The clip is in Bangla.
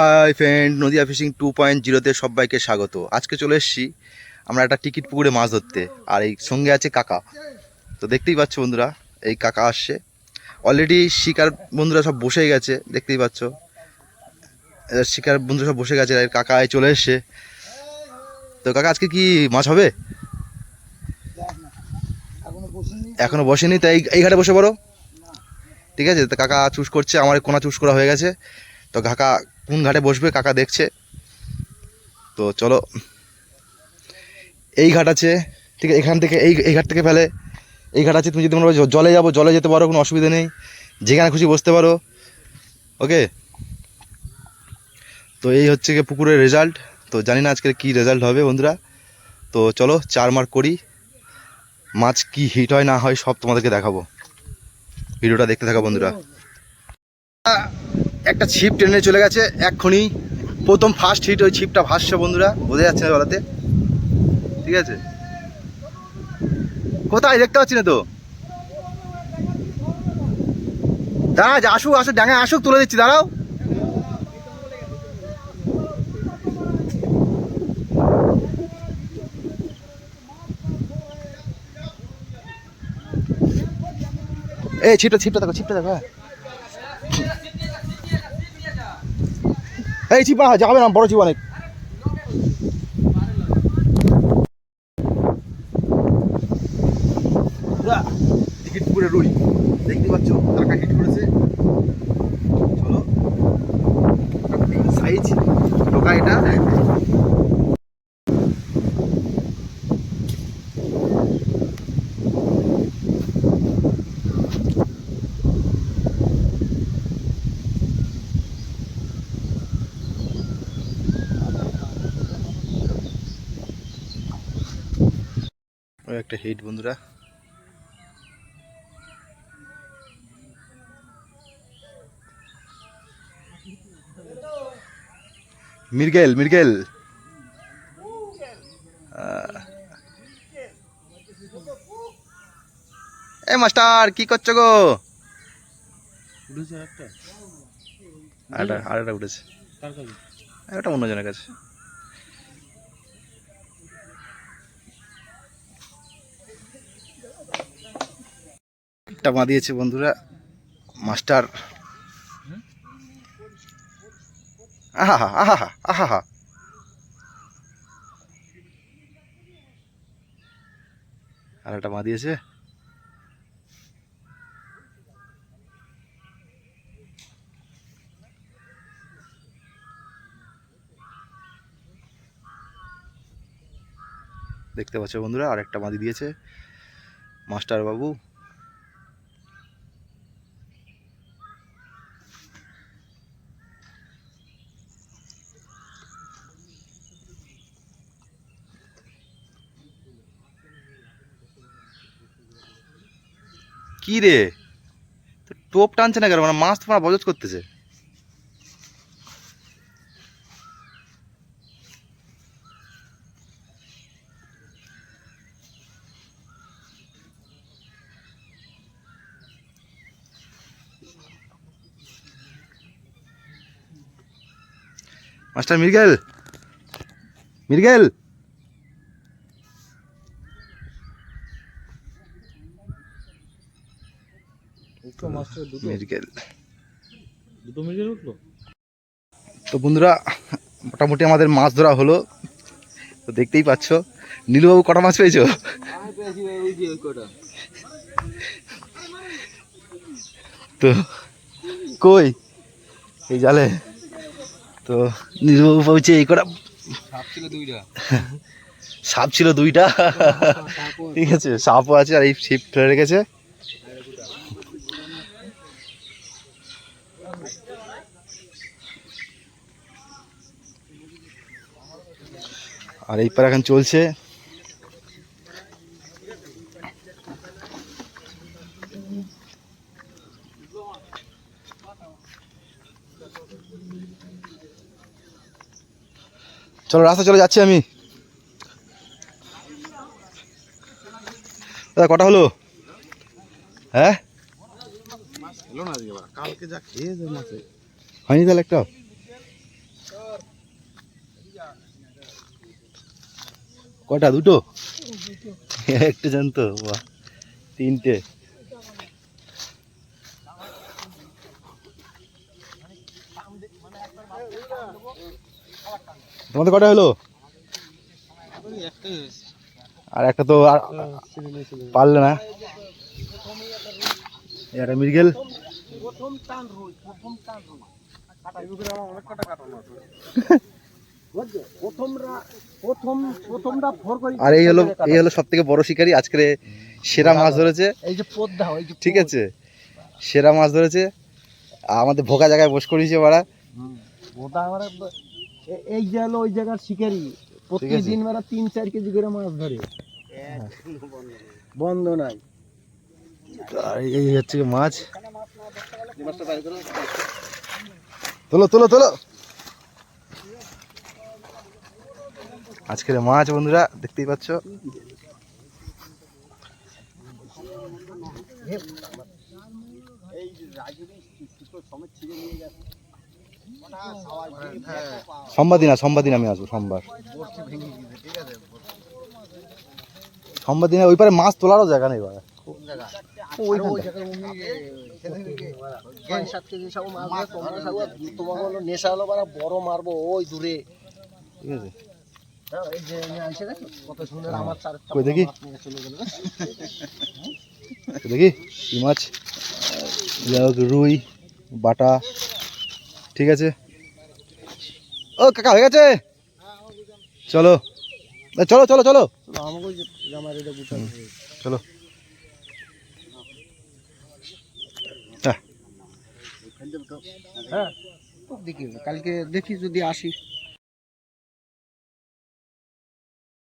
Hi friend, Nadia fishing two point জিরোতে সবাইকে স্বাগত। আজকে চলে এসেছি আমরা একটা টিকিট পুকুরে মাছ ধরতে, আর এই সঙ্গে আছে কাকা। তো দেখতেই পাচ্ছ বন্ধুরা, এই কাকা আসছে। অলরেডি শিকার বন্ধুরা সব বসে গেছে, দেখতেই পাচ্ছ। শিকার বন্ধুরা সব বসে গেছে কাকা এই চলে এসছে। তো কাকা, আজকে কি মাছ হবে? এখনও বসেনি, তাই এই ঘাটে বসে পড়ো। ঠিক আছে, তো কাকা চুজ করছে, আমার কোনা চুজ করা হয়ে গেছে। তো কাকা কোন ঘাটে বসবে, কাকা দেখছে। তো চলো, এই ঘাট আছে, ঠিক এখান থেকে এই এই ঘাট থেকে ফেলে। এই ঘাট আছে, তুমি যদি মনে করো জলে যাব, জলে যেতে পারো, কোনো অসুবিধা নেই। যেখানে খুশি বসতে পারো। ওকে? তো এই হচ্ছে গিয়ে পুকুরের রেজাল্ট তো জানি না আজকের কী রেজাল্ট হবে বন্ধুরা। তো চলো, চার মার্ক করি। মাছ কি হিট হয়, না হয়, সব তোমাদেরকে দেখাবো। ভিডিওটা দেখতে থাকো বন্ধুরা। একটা ছিপ ট্রেনে চলে গেছে, এক্ষুনি প্রথম ফার্স্ট হিট ওই ছিপটা ভাসছে বন্ধুরা, বোঝা যাচ্ছে না বেলাতে ঠিক আছে? কোথায়? দেখতে পাচ্ছি না তো। দাঁড়া আসুক আসুক ডাঙে আসুক, তুলে দিচ্ছি, দাঁড়াও। এই, ছিপটা ছিপটা দেখো ছিপটা দেখো এই চিপা যাবে না, বড় চিপ অনেক টিকিট পুরে রুই। দেখতে পাচ্ছ? কাকা হিট করেছে। একটা হিট বন্ধুরা। মির্গেল মির্গেল। এ মাস্টার কি করছ গো? আরেকটা আরেকটা উঠেছে। ওটা অন্যজনের কাছে। একটা বাঁধিয়েছে বন্ধুরা, মাস্টার। আহা আহা আর একটা বাঁধিয়েছে। দেখতে পাচ্ছ বন্ধুরা আর একটা বাঁধি দিয়েছে মাস্টার কি রে? তো টোপ টানছে না কেন? মানে মাছ তোমার বজত করতেছে। মাস্টার মির্গেল? মির্গেল? মির্গেল দুটো মিনিট উঠল? তো বন্ধুরা মোটামুটি আমাদের মাছ ধরা হলো। তো দেখতেই পাচ্ছ নীলুবাবু কটা মাছ পেয়েছ? আমি পেয়েছি ওই যে ওই কটা। তো কই? এই জালে। তো নীলুবাবু পেয়েছে এই কটা সাপ ছিল দুইটা। সাপ ছিল দুইটা। ঠিক আছে সাপও আছে আর এই ছিপ ফেলে রেখেছে। আর এই পার এখন চলছে। চলো রাস্তা চলে যাচ্ছি আমি। দাদা কটা হলো? হ্যাঁ? হয়নি তাহলে একটা? কটা? দুটো? একটা জানতো? বাহ তিনটে। তোমাদের কটা হলো? আর একটা তো আর পারলে না। একটা মৃগেল প্রথম টান রুই প্রথম টান রুই। অনেক কটা কাটানো আর এই হলো এই হলো সব থেকে বড় শিকারি। আজকে সেরা মাছ ধরেছে। এই যে পদ্মা এই যে ঠিক আছে? সেরা মাছ ধরেছে। আমাদের ভোকা জায়গায় বস করিয়েছে ওরা। এই যে হলো ওই জায়গার শিকারি। প্রতিদিন মেরা তিন চার কেজি করে মাছ ধরে। বন্ধ নাই। এই হচ্ছে মাছ। তোলো তোলো তোলো। আজকের মাছ বন্ধুরা দেখতেই পাচ্ছ। সোমবার দিন আর সোমবার দিন আমি আসব সোমবার। সোমবার দিনে ওই পারে মাছ তোলারও জায়গা নেই বাবা নেশা হলো বড় মারবো ওই দূরে। ঠিক আছে। দেখো? দেখি? মাছ? রুই, বাটা, ঠিক আছে? ও, কাকা, হয়ে গেছে? চলো। চলো চলো চলো। চলো। হ্যাঁ। হ্যাঁ। কালকে দেখি যদি আসি।